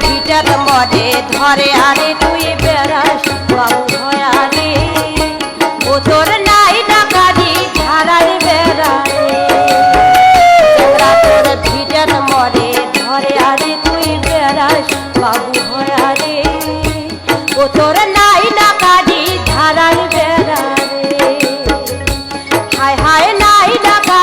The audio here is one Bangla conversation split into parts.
বিটার মরে ধরে আরে তুই বেড়াস, বাবু ভয়ারে ও তোর নাই ডাকারি ধারার বেড়ারে তোর ভিটার মরে ধরে আরে তুই বেড়াস, বাবু ভয়ারে ও তোর নাই ডাকারি ধারার বেড়ারে হায় হায় নাই ডাকা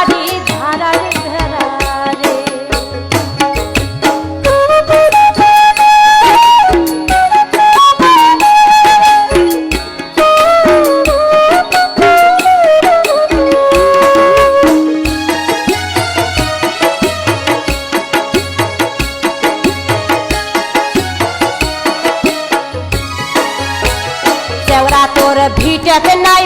ভিটাতে নাই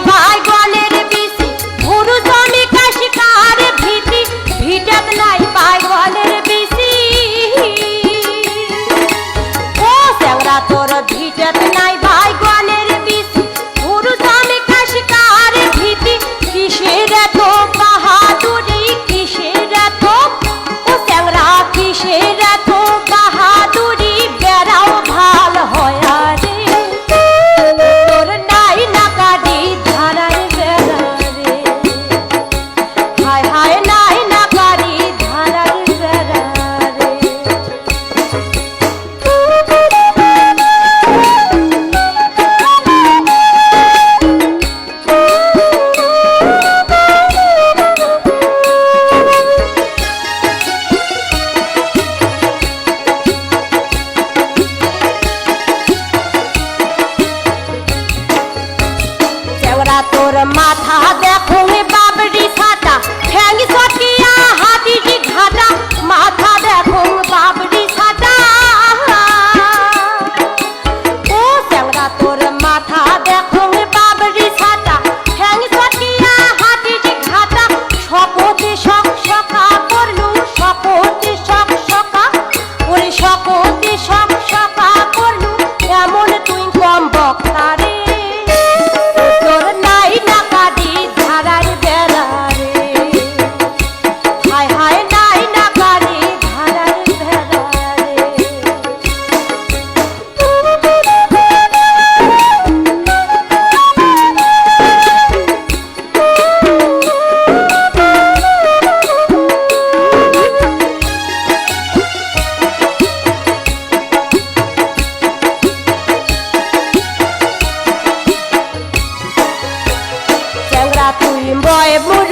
তোর মাথা que